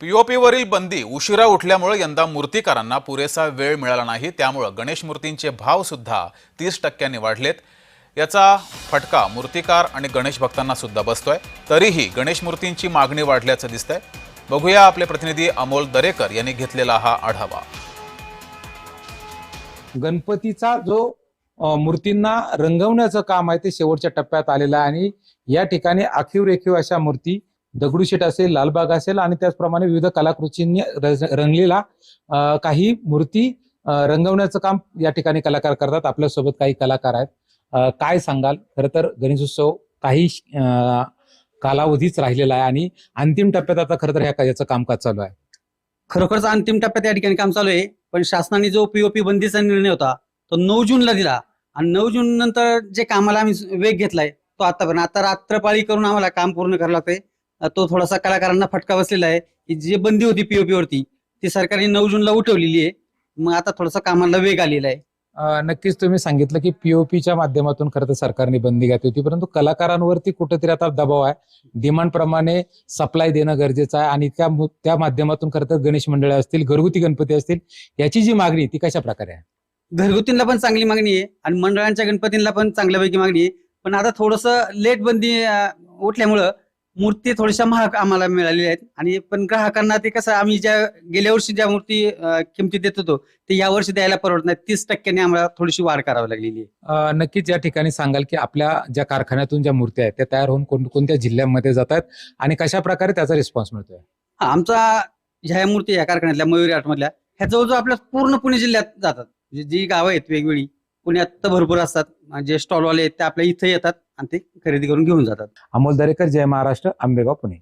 पीओपीवरील बंदी उशिरा उठल्यामुळे यंदा मूर्तिकारांना पुरेसा वेळ मिळाला नाही. त्यामुळं गणेश मूर्तींचे भाव सुद्धा तीस टक्क्यांनी वाढलेत. याचा फटका मूर्तिकार आणि गणेश भक्तांना सुद्धा बसतोय. तरीही गणेश मूर्तींची मागणी वाढल्याचं दिसतंय. बघूया आपले प्रतिनिधी अमोल दरेकर यांनी घेतलेला हा आढावा. गणपतीचा जो मूर्तींना रंगवण्याचं काम आहे ते शेवटच्या टप्प्यात आलेलं आहे आणि या ठिकाणी आखीव रेखीव अशा मूर्ती दगडूशेठ असेल लालबाग असेल आणि त्याचप्रमाणे विविध कलाकृतींनी रंगलेला काही मूर्ती रंगवण्याचं काम या ठिकाणी कलाकार करतात. आपल्यासोबत काही कलाकार आहेत. काय सांगाल? खरं तर गणेशोत्सव काही कालावधीच राहिलेला आहे आणि अंतिम टप्प्यात आता खरं तर ह्या याचं कामकाज चालू आहे. खरोखरच अंतिम टप्प्यात या ठिकाणी काम चालू आहे. पण शासनाने जो पीओपी बंदीचा निर्णय होता तो नऊ जूनला दिला. आणि नऊ जून नंतर जे कामाला आम्ही वेग घेतलाय तो आतापर्यंत आता रात्रपाळी करून आम्हाला काम पूर्ण करावं लागतंय. तो थोडासा कलाकारांना फटका बसलेला आहे की जी बंदी होती पीओपी वरती ती सरकारने नऊ जूनला उठवलेली आहे. मग आता थोडासा कामाला वेग आलेला आहे. अ, नक्कीच तुम्ही सांगितलं की पीओपीच्या माध्यमातून खरं तर सरकारने बंदी घातली होती परंतु कलाकारांवरती कुठेतरी आता दबाव आहे. डिमांड प्रमाणे सप्लाय देणं गरजेचं आहे आणि त्या मु- त्या माध्यमातून खरं तर गणेश मंडळे असतील घरगुती गणपती असतील याची जी मागणी आहे ती कशा प्रकारे आहे? घरगुतींना पण चांगली मागणी आहे आणि मंडळांच्या गणपतींना पण चांगल्यापैकी मागणी आहे. पण आता थोडस लेट बंदी अं, उठल्यामुळं मूर्ती थोड्याशा महाग आम्हाला मिळालेल्या आहेत. आणि पण ग्राहकांना ते कसं आम्ही ज्या गेल्या वर्षी ज्या मूर्ती अं, किमती देत होतो ते या वर्षी द्यायला परवडत नाही तीस टक्क्याने आम्हाला थोडीशी वाढ करावी लागलेली आहे. अ, नक्कीच या ठिकाणी सांगाल की आपल्या ज्या कारखान्यातून ज्या मूर्त्या आहेत त्या तयार होऊन कोणकोणत्या जिल्ह्यांमध्ये जात आहेत आणि कशा प्रकारे त्याचा रिस्पॉन्स मिळतोय? हा, आमचा ह्या मूर्ती या कारखान्यातल्या मयुरी आर्टमधल्या ह्या जवळजवळ आपल्या पूर्ण पुणे जिल्ह्यात जातात. म्हणजे जी गावं आहेत वेगवेगळी. पुण्यात तर भरपूर असतात. जे स्टॉलवाले आहेत ते आपल्या इथे येतात आणि ते खरेदी करून घेऊन जातात. अमोल दरेकर जय महाराष्ट्र आंबेगाव पुणे.